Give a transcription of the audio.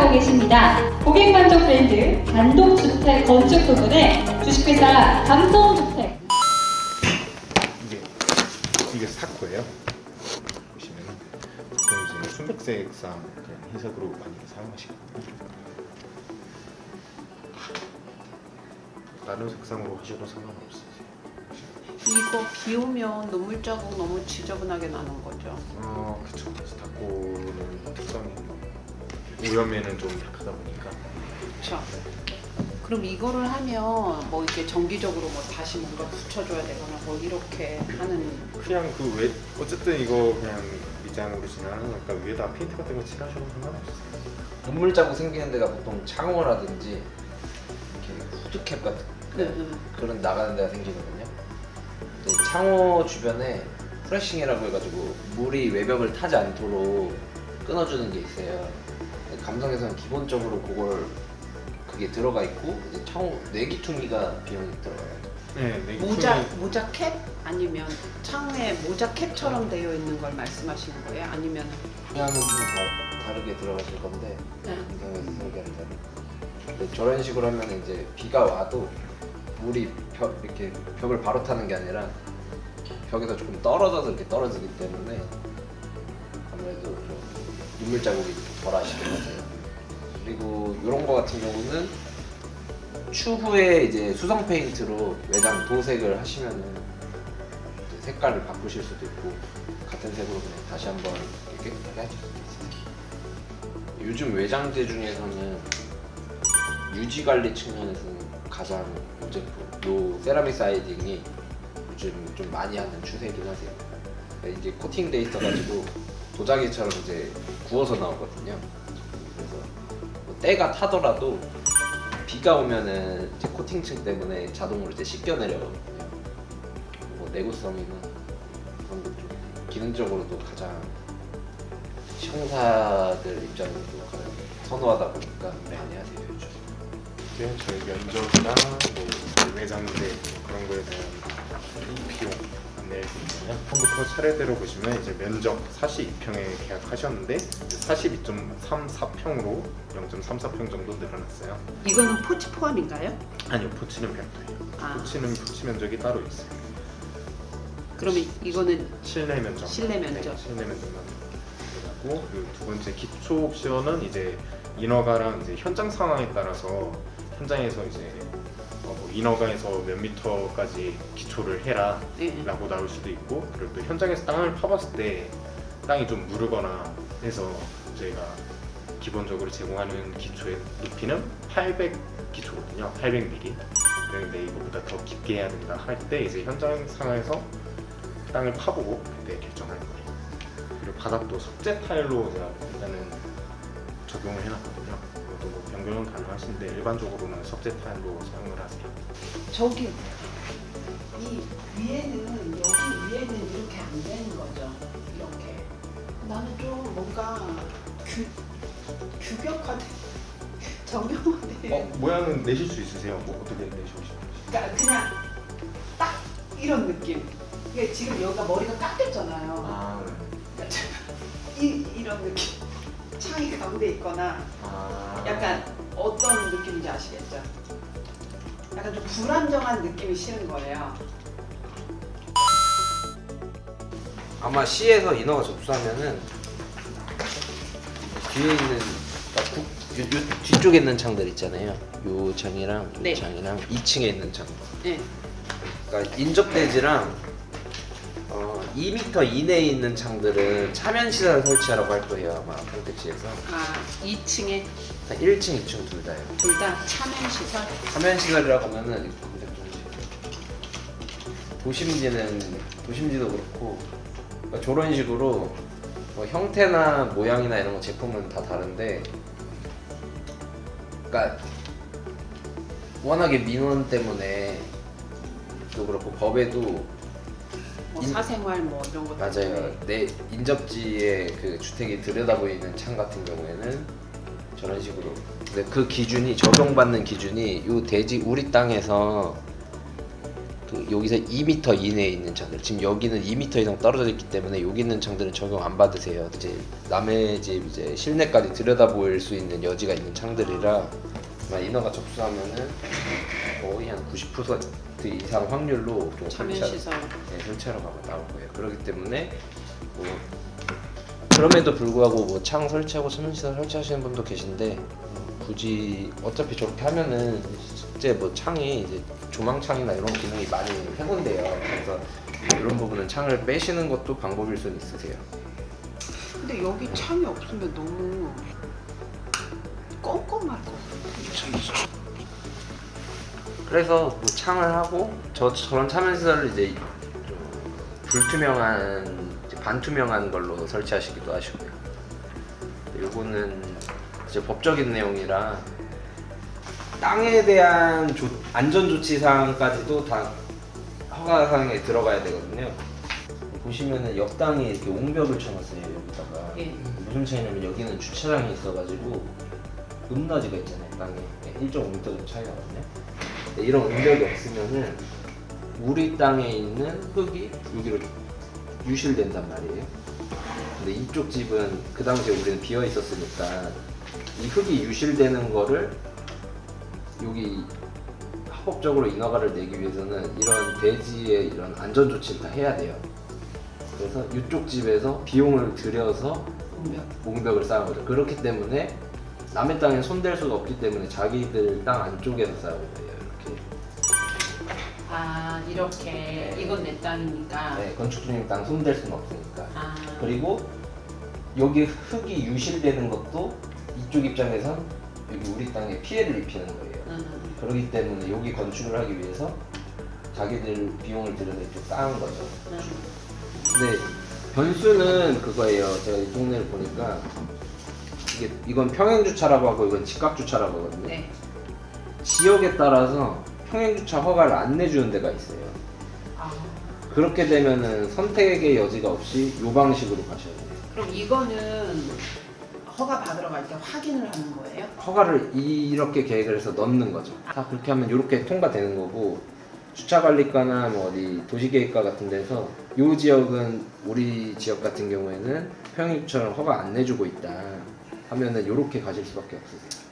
하고 계십니다. 고객 만족 브랜드 단독주택 건축 부분에 주식회사 감성주택 이게 이게 스타코예요. 보시면 보통 이제 순백색상 그냥 흰색으로 많이 사용하시거든요. 다른 색상으로 하셔도 상관없으세요. 이거 비 오면 눈물 자국 너무 지저분하게 나는 거죠. 아 그쵸. 스타코는 오염에는 좀 약하다 보니까 그렇죠. 그럼 이거를 하면 뭐 이렇게 정기적으로 뭐 다시 뭔가 붙여줘야 되거나 뭐 이렇게 하는 그냥 그 외 어쨌든 이거 그냥 미장으로 지나니까 위에다 페인트 같은 거 칠하셔도 상관없으세요. 눈물 자국 생기는 데가 보통 창호라든지 이렇게 후드캡 같은 네, 네. 그런 나가는 데가 생기거든요. 근데 창호 주변에 프레싱이라고 해가지고 물이 외벽을 타지 않도록 끊어주는 게 있어요. 감성에서는 기본적으로 그걸 그게 들어가 있고 이제 창호 내기퉁이가 비용이 들어가요. 네, 네. 모자 모자 캡 아니면 창에 모자 캡처럼 되어 있는 걸 말씀하시는 거예요? 아니면 그냥은 좀 다, 다르게 들어가실 건데 네. 감성에서 설계한 대로. 근데 저런 식으로 하면 이제 비가 와도 물이 벽 이렇게 벽을 바로 타는 게 아니라 벽에서 조금 떨어져서 이렇게 떨어지기 때문에 아무래도 좀 눈물 자국이 덜 하시는 거세요. 그리고 이런 거 같은 경우는 추후에 이제 수성 페인트로 외장 도색을 하시면은 이제 색깔을 바꾸실 수도 있고 같은 색으로 그냥 다시 한번 깨끗하게 하실 수도 있어요. 요즘 외장재 중에서는 유지 관리 측면에서는 가장 이 제품, 요 세라믹 사이딩이 요즘 좀 많이 하는 추세이긴 하세요. 이게 코팅돼 있어가지고 도자기처럼 이제 구워서 나오거든요. 그래서 뭐 때가 타더라도 비가 오면은 이제 코팅층 때문에 자동으로 이제 씻겨 내려가거든요. 뭐 내구성이나 그런 것좀 기능적으로도 가장 형사들 입장에서도 가장 선호하다 보니까 많이 하세요 요즘. 이제 저희 면적이나 뭐 외장재 그런 거에 대한 이 비용 안내해 드리면요. 처음부터 차례대로 보시면 이제 면적 42평에 계약하셨는데 42.34평으로 0.34평 정도 늘어났어요. 이거는 포치 포함인가요? 아니요, 포치는 별도예요. 아 포치는 포치 면적이 따로 있어요. 그러면 이거는 실내 면적. 실내 면적. 네, 실내 면적만 들어가고 그리고 두 번째 기초 옵션은 이제 인허가랑 이제 현장 상황에 따라서 현장에서 이제 어, 뭐 인허가에서 몇 미터까지 기초를 해라 예. 라고 나올 수도 있고 그리고 또 현장에서 땅을 파봤을 때 땅이 좀 무르거나 해서 저희가 기본적으로 제공하는 기초의 높이는 800 기초거든요. 800mm 그런데 이거보다 더 깊게 해야 된다 할 때 이제 현장 상황에서 땅을 파보고 그때 결정하는 거예요. 그리고 바닥도 석재 타일로 제가 일단은 적용을 해놨거든요. 이 것도 뭐 변경은 가능하신데 일반적으로는 석재 타일로 사용을 하세요 저기 이 위에는 여기 위에는 이렇게 안 되는 거죠. 이렇게 나는 좀 뭔가 규 규격화된 정형화된 어, 모양은 내실 수 있으세요? 뭐 어떻게 내시고 싶으세요? 그러니까 그냥 딱 이런 느낌. 이게 지금 여기가 머리가 깎였잖아요. 아, 그러니까 이 이런 느낌. 창이 가운데 있거나 아. 약간 어떤 느낌인지 아시겠죠? 약간 좀 불안정한 느낌이 싫은 거예요. 아마 C에서 인허가 접수하면은 뒤에 있는 국- 요, 요 뒤쪽에 있는 창들 있잖아요. 요 창이랑 요 네. 창이랑 2층에 있는 창. 네. 그러니까 인접 대지랑 어, 2m 이내에 있는 창들은 차면 시설 설치하라고 할 거예요 아마 평택시에서. 아 2층에 1층, 2층 둘 다요. 둘 다 차면 시설. 차면 시설이라고 하면은 좀 해주세요. 도심지는 도심지도 그렇고 그러니까 저런 식으로 뭐 형태나 모양이나 이런 거 제품은 다 다른데 그러니까 워낙에 민원 때문에 또 그렇고 법에도 뭐 인- 사생활 뭐 이런 것 맞아요. 때문에. 내 인접지에 그 주택이 들여다 보이는 창 같은 경우에는 저런 식으로. 근데 그 기준이 적용받는 기준이 요 대지 우리 땅에서 그 여기서 2m 이내에 있는 창들 지금 여기는 2m 이상 떨어져 있기 때문에 여기 있는 창들은 적용 안 받으세요. 이제 남의 집 이제 실내까지 들여다 보일 수 있는 여지가 있는 창들이라 아마 인허가 접수하면은 거의 한 90% 이상 확률로 좀 차면 설치- 시설. 네, 설치하러 가면 나올 거예요. 그렇기 때문에 뭐 그럼에도 불구하고 뭐 창 설치하고 천연 시설 설치하시는 분도 계신데 음, 굳이 어차피 저렇게 하면은 실제 뭐 창이 이제 조망창이나 이런 기능이 많이 해본대요. 그래서 이런 부분은 창을 빼시는 것도 방법일 수는 있으세요. 근데 여기 창이 없으면 너무 껌껌할 것 같아. 그래서 뭐 창을 하고 저 저런 차면 시설을 이제 좀 불투명한 이제 반투명한 걸로 설치하시기도 하시고요. 요거는 이제 법적인 내용이라 땅에 대한 조- 안전 조치 사항까지도 다 허가 사항에 들어가야 되거든요. 보시면은 옆땅에 이렇게 옹벽을 쳐놨어요 여기다가 예. 무슨 차이냐면 여기는 주차장이 있어가지고 높낮이가 있잖아요 땅에 1.5m 정도 차이 나거든요. 이런 응벽이 없으면은 우리 땅에 있는 흙이 여기로 유실된단 말이에요. 근데 이쪽 집은 그 당시에 우리는 비어 있었으니까 이 흙이 유실되는 거를 여기 합법적으로 인허가를 내기 위해서는 이런 대지의 이런 안전 조치를 다 해야 돼요. 그래서 이쪽 집에서 비용을 들여서. 옹벽을 쌓은 거죠. 그렇기 때문에 남의 땅에 손댈 수가 없기 때문에 자기들 땅 안쪽에서 쌓은 거예요. 아 이렇게 이건 내 땅이니까. 네, 건축주님 땅 손댈 수는 없으니까. 아 그리고 여기 흙이 유실되는 것도 이쪽 입장에선 여기 우리 땅에 피해를 입히는 거예요. 음, 그렇기 때문에 여기 건축을 하기 위해서 자기들 비용을 들여서 이렇게 쌓은 거죠. 음. 근데 변수는 그거예요. 제가 이 동네를 보니까 이게 이건 평행 주차라고 하고 이건 직각 주차라고 하거든요. 네. 지역에 따라서 평행 주차 허가를 안 내주는 데가 있어요. 아 그렇게 되면은 선택의 여지가 없이 요 방식으로 가셔야 돼요. 그럼 이거는 허가 받으러 갈 때 확인을 하는 거예요? 허가를 이렇게 계획을 해서 넣는 거죠. 다 그렇게 하면 이렇게 통과되는 거고 주차관리과나 뭐 어디 도시계획과 같은 데서 이 지역은 우리 지역 같은 경우에는 평행주차를 허가 안 내주고 있다 하면은 이렇게 가실 수밖에 없으세요.